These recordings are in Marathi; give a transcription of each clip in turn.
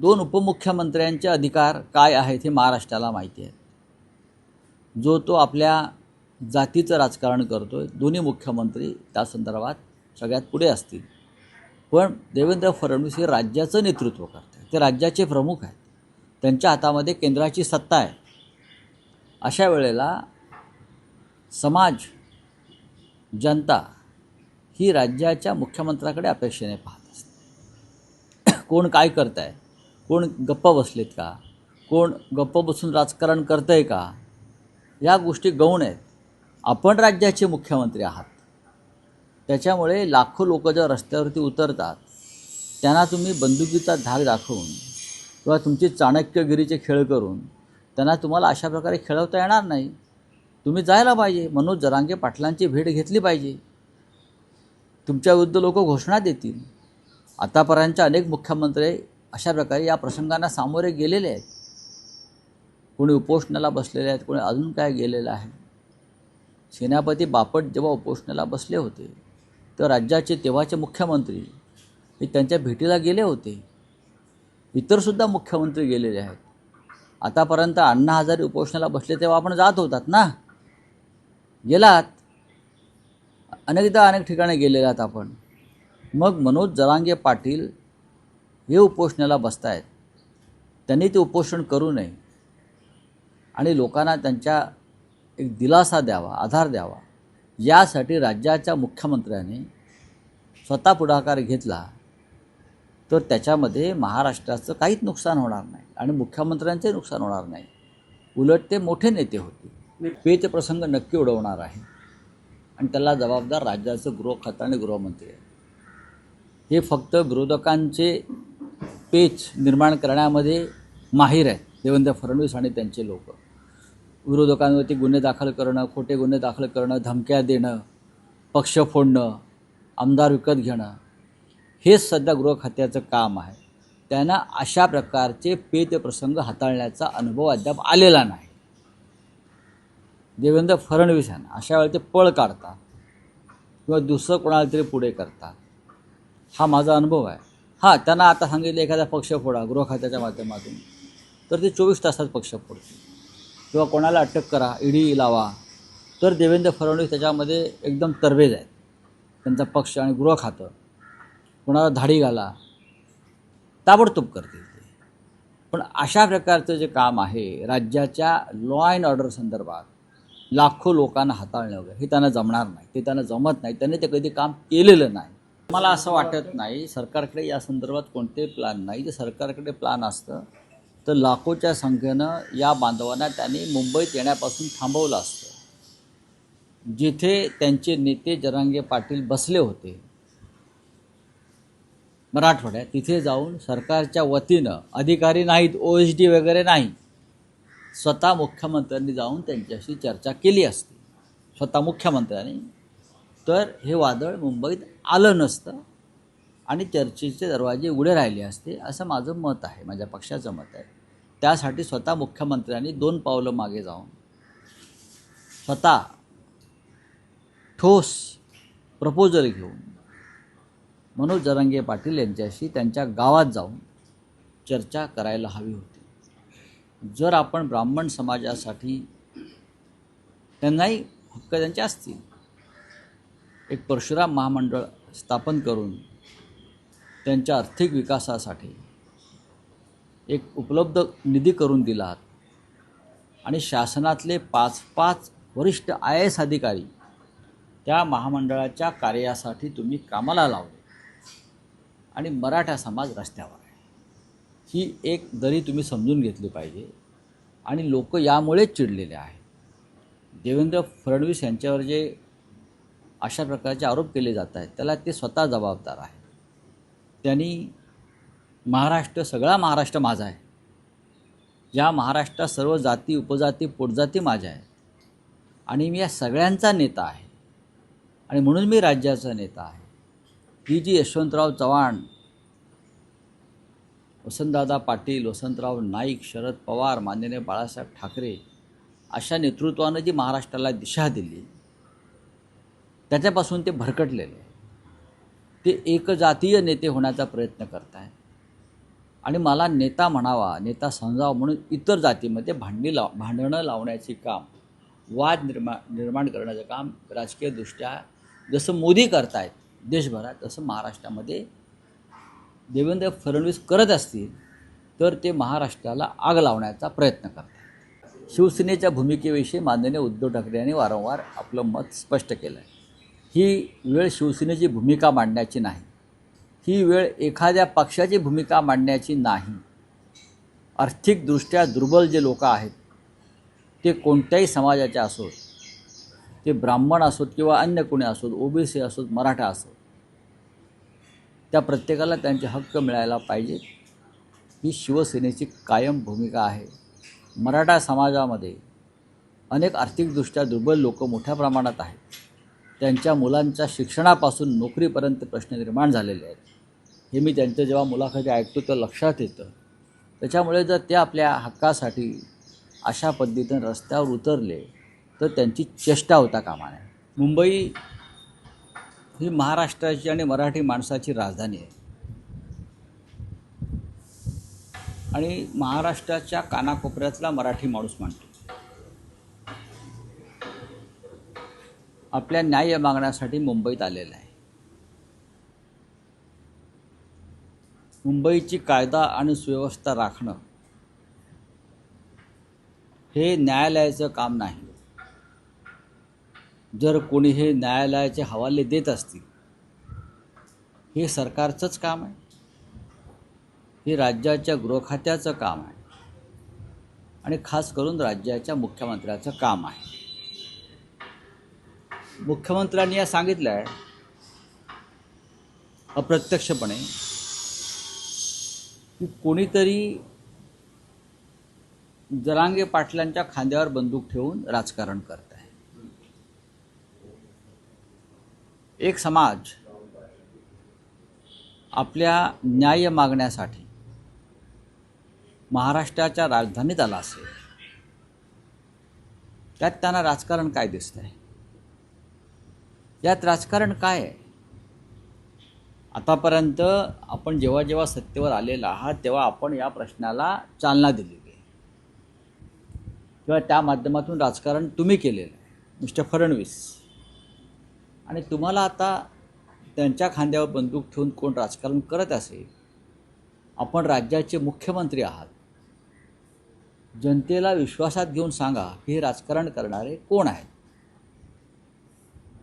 दोन उपमुख्यमंत्र्यांचे अधिकार काय आहेत हे महाराष्ट्राला माहिती आहे. जो तो आपल्या जातीचं राजकारण करतो आहे दोन्ही मुख्यमंत्री त्या संदर्भात सगळ्यात पुढे असतील. पण देवेंद्र फडणवीस हे राज्याचं नेतृत्व करतात ते राज्याचे प्रमुख आहेत. त्यांच्या हातामध्ये केंद्राची सत्ता आहे. अशा वेळेला समाज जनता ही राज्याच्या मुख्यमंत्र्याकडे अपेक्षेने पाहत असते. कोण काय करत आहे कोण गप्प बसलेत का? कोण गप्प बसून राजकारण करतं आहे का? या गोष्टी गौण आहेत. आपण राज्याचे मुख्यमंत्री आहात. त्याच्यामुळे लाखो लोक जेव्हा रस्त्यावरती उतरतात त्यांना तुम्ही बंदुकीचा धाक दाखवून किंवा तुमची चाणक्यगिरीचे खेळ करून त्यांना तुम्हाला अशा प्रकारे खेळवता येणार नाही. तुम्ही जायला पाहिजे. मनोज जरांगे पाटलांची भेट घेतली पाहिजे. तुमच्याविरुद्ध लोक घोषणा देतील. आतापर्यंतच्या अनेक मुख्यमंत्री अशा प्रकारे या प्रसंगांना सामोरे गेलेले आहेत. कोणी उपोषणाला बसलेले आहेत कोणी अजून काय गेलेलं आहे. सेनापती बापट जेव्हा उपोषणाला बसले होते तर राज्याचे तेव्हाचे मुख्यमंत्री हे त्यांच्या भेटीला गेले होते. इतरसुद्धा मुख्यमंत्री गेलेले आहेत. आतापर्यंत अण्णा हजारे उपोषणाला बसले तेव्हा आपण जात होतात ना? गेलात. अनेकदा अनेक ठिकाणी गेलेले आहात आपण. मग मनोज जरांगे पाटील हे उपोषणाला बसतायत. त्यांनी ते उपोषण करू नये. आणि लोकांना त्यांच्या एक दिलासा द्यावा आधार द्यावा. यासाठी राज्याच्या मुख्यमंत्र्याने स्वतः पुढाकार घेतला तर त्याच्यामध्ये महाराष्ट्राचं काहीच नुकसान होणार नाही आणि मुख्यमंत्र्यांचे नुकसान होणार नाही. उलट ते मोठे नेते होते पेच प्रसंग नक्की उडवणार आहे. आणि त्याला जबाबदार राज्याचं गृह खातं आणि गृहमंत्री आहे हे फक्त विरोधकांचे पेच निर्माण करण्यामध्ये माहीर आहेत देवेंद्र फडणवीस आणि त्यांचे लोक. विरोधकांवरती गुन्हे दाखल करणं खोटे गुन्हे दाखल करणं धमक्या देणं पक्ष फोडणं आमदार विकत घेणं हेच सध्या गृह खात्याचं काम आहे. त्यांना अशा प्रकारचे पेच प्रसंग हाताळण्याचा अनुभव अद्याप आलेला नाही. देवेंद्र फडणवीस यांना अशा वेळी ते पळ काढतात किंवा दुसरं कोणाला तरी पुढे करतात. हा माझा अनुभव आहे. हां त्यांना आता सांगितलं एखादा पक्ष फोडा गृह खात्याच्या माध्यमातून. तर ते चोवीस तासात पक्ष फोडतील. किंवा कोणाला अटक करा ईडी लावा. तर देवेंद्र फडणवीस त्याच्यामध्ये एकदम तरबेज आहेत. त्यांचा पक्ष आणि गृह खातं. कोणाला धाडी घाला ताबडतोब करतील ते. पण अशा प्रकारचं जे काम आहे राज्याच्या लॉ अँड ऑर्डर संदर्भात लाखो लोकांना हाताळणं वगैरे हे त्यांना जमणार नाही. ते त्यांना जमत नाही. त्यांनी ते कधी काम केलेलं नाही. मला असं वाटत नाही सरकारकडे या संदर्भात कोणते प्लॅन नाही. जर सरकारकडे प्लॅन असतं तर लाखोच्या संख्येनं या बांधवांना त्यांनी मुंबईत येण्यापासून थांबवलं असतं. जिथे त्यांचे नेते जरांगे पाटील बसले होते मराठवाड्यात तिथे जाऊन सरकारच्या वतीनं अधिकारी नाहीत ओ एच डी वगैरे नाही. स्वतः मुख्यमंत्र्यांनी जाऊन त्यांच्याशी चर्चा केली असती. स्वतः मुख्यमंत्र्यांनी तर हे वादळ मुंबईत आलं नसतं आणि चर्चेचे दरवाजे उघडे राहिले असते असं माझं मत आहे माझ्या पक्षाचं मत आहे. त्यासाठी स्वतः मुख्यमंत्र्यांनी दोन पावलं मागे जाऊन स्वतः ठोस प्रपोजल घेऊन मनोज जरांगे पाटील यांच्याशी त्यांच्या गावात जाऊन चर्चा करायला हवी होती. जर आपण ब्राह्मण समाजासाठी त्यांनाही हक्क त्यांचे असतील एक परशुराम महामंडळ स्थापन करून त्यांच्या आर्थिक विकासासाठी एक उपलब्ध निधी करून दिलात आणि शासनातले पाच पाच वरिष्ठ आय एस अधिकारी त्या महामंडळाच्या कार्यासाठी तुम्ही कामाला लावले. आणि मराठा समाज रस्त्यावर आहे. ही एक दरी तुम्ही समजून घेतली पाहिजे. आणि लोक यामुळेच चिडलेले आहेत. देवेंद्र फडणवीस यांच्यावर जे अशा प्रकारचे आरोप केले जात आहेत. त्याला ते स्वतः जबाबदार आहे. त्यांनी महाराष्ट्र सगळा महाराष्ट्र माझा आहे. या महाराष्ट्रात सर्व जाती उपजाती पोटजाती माझ्या आहेत. आणि मी या सगळ्यांचा नेता आहे. आणि म्हणून मी राज्याचा नेता आहे. ही जी यशवंतराव चव्हाण वसंतदादा पाटील वसंतराव नाईक शरद पवार माननीय बाळासाहेब ठाकरे अशा नेतृत्वानं जी महाराष्ट्राला दिशा दिली त्याच्यापासून ते भरकटलेले आहे. ते एकजातीय नेते होण्याचा प्रयत्न करत आहेत आणि मला नेता म्हणावा नेता समजावा म्हणून इतर जातीमध्ये भांडी लाव भांडणं लावण्याचे काम वाद निर्माण निर्माण करण्याचं काम राजकीयदृष्ट्या जसं मोदी करतायत देशभरात तसं महाराष्ट्रामध्ये देवेंद्र फडणवीस करत असतील तर ते महाराष्ट्राला आग लावण्याचा प्रयत्न करतात शिवसेनेच्या भूमिकेविषयी माननीय उद्धव ठाकरे यांनी वारंवार आपलं मत स्पष्ट केलं आहे ही वेळ शिवसेनेची भूमिका मांडण्याची नाही ही वेळ एखाद्या पक्षाची भूमिका मांडण्याची नाही. आर्थिकदृष्ट्या दुर्बल जे लोक आहेत ते कोणत्याही समाजाचे असोत ते ब्राह्मण असोत किंवा अन्य कोणी असोत ओबीसी असोत मराठा असोत त्या प्रत्येकाला त्यांचे हक्क मिळायला पाहिजे. ही शिवसेनेची कायम भूमिका आहे. मराठा समाजामध्ये अनेक आर्थिकदृष्ट्या दुर्बल लोक मोठ्या प्रमाणात आहेत. त्यांच्या मुलांच्या शिक्षणापासून नोकरीपर्यंत प्रश्न निर्माण झालेले आहेत. हे मी त्यांचं जेव्हा मुलाखती ऐकतो तर लक्षात येतं. त्याच्यामुळे जर ते आपल्या हक्कासाठी अशा पद्धतीनं रस्त्यावर उतरले तर त्यांची चेष्टा होता कामा नये मुंबई ही महाराष्ट्राची आणि मराठी माणसाची राजधानी आहे. आणि महाराष्ट्राच्या कानाकोपऱ्यातला मराठी माणूस मानतो आपल्या न्याय मागण्यासाठी मुंबईत आलेला आहे. मुंबईची कायदा आणि सुव्यवस्था राखणं हे न्यायालयाचं काम नाही. जर कोणी हे न्यायालयाचे हवाले देत असतील हे सरकारचंच काम आहे. हे राज्याच्या गृहखात्याचं काम आहे. आणि खास करून राज्याच्या मुख्यमंत्र्याचं काम आहे. मुख्यमंत्र्यांनी या सांगितलं आहे अप्रत्यक्षपणे की कोणीतरी जरांगे पाटलांच्या खांद्यावर बंदूक ठेवून राजकारण करत आहे एक समाज आपल्या न्याय मागण्यासाठी महाराष्ट्राच्या राजधानीत आला असेल त्यात त्यांना राजकारण काय दिसत आहे यात राजकारण काय आहे? आतापर्यंत आपण जेव्हा जेव्हा सत्तेवर आलेला आहात तेव्हा आपण या प्रश्नाला चालना दिलेली आहे. किंवा त्या माध्यमातून राजकारण तुम्ही केलेलं आहे. मिस्टर फडणवीस. आणि तुम्हाला आता त्यांच्या खांद्यावर बंदूक ठेवून कोण राजकारण करत असेल? आपण राज्याचे मुख्यमंत्री आहात. जनतेला विश्वासात घेऊन सांगा की हे राजकारण करणारे कोण आहेत?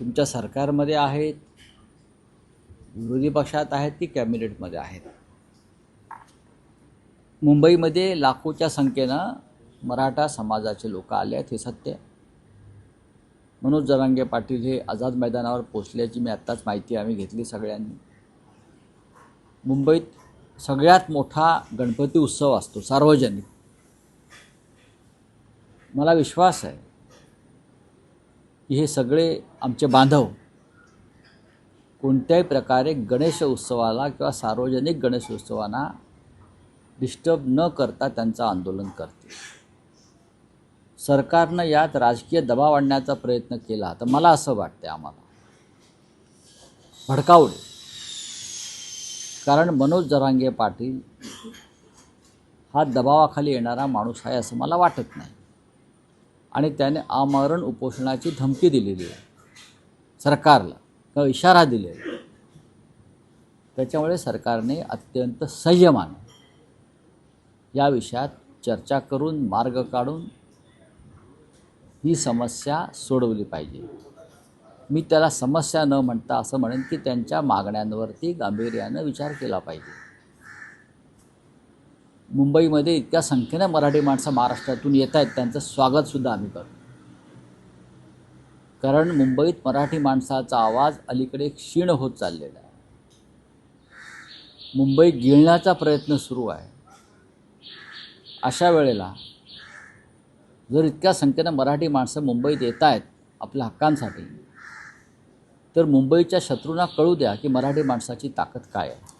तुमच्या सरकारमध्ये आहेत विरोधी पक्षात आहेत की कॅबिनेटमध्ये आहेत. मुंबईमध्ये लाखोच्या संख्येनं मराठा समाजाचे लोक आले आहेत हे सत्य. मनोज जरांगे पाटील हे आझाद मैदानावर पोचल्याची मी आत्ताच माहिती आम्ही घेतली सगळ्यांनी. मुंबईत सगळ्यात मोठा गणपती उत्सव असतो सार्वजनिक. मला विश्वास आहे की हे सगळे आमचे बांधव कोणत्याही प्रकारे गणेश उत्सवाला किंवा सार्वजनिक गणेश उत्सवांना डिस्टर्ब न करता त्यांचं आंदोलन करते सरकारनं यात राजकीय दबाव आणण्याचा प्रयत्न केला. तर मला असं वाटतं आम्हाला. भडकावले कारण मनोज जरांगे पाटील हा दबावाखाली येणारा माणूस आहे असं मला वाटत नाही. आणि त्याने आमरण उपोषणाची धमकी दिलेली आहे. सरकारला किंवा इशारा दिलेला आहे. त्याच्यामुळे सरकारने अत्यंत संयमाने या विषयात चर्चा करून मार्ग काढून ही समस्या सोडवली पाहिजे. मी त्याला समस्या न म्हणता असं म्हणेन की त्यांच्या मागण्यांवरती गांभीर्यानं विचार केला पाहिजे. मुंबईमध्ये इतक्या संख्येनं मराठी माणसं महाराष्ट्रातून येत आहेत त्यांचं स्वागतसुद्धा आम्ही करतो. कारण मुंबईत मराठी माणसाचा आवाज अलीकडे क्षीण होत चाललेला आहे. मुंबई गिळण्याचा प्रयत्न सुरू आहे. अशा वेळेला जर इतक्या संख्येनं मराठी माणसं मुंबईत येत आहेत आपल्या हक्कांसाठी तर मुंबईच्या शत्रूंना कळू द्या की मराठी माणसाची ताकद काय आहे.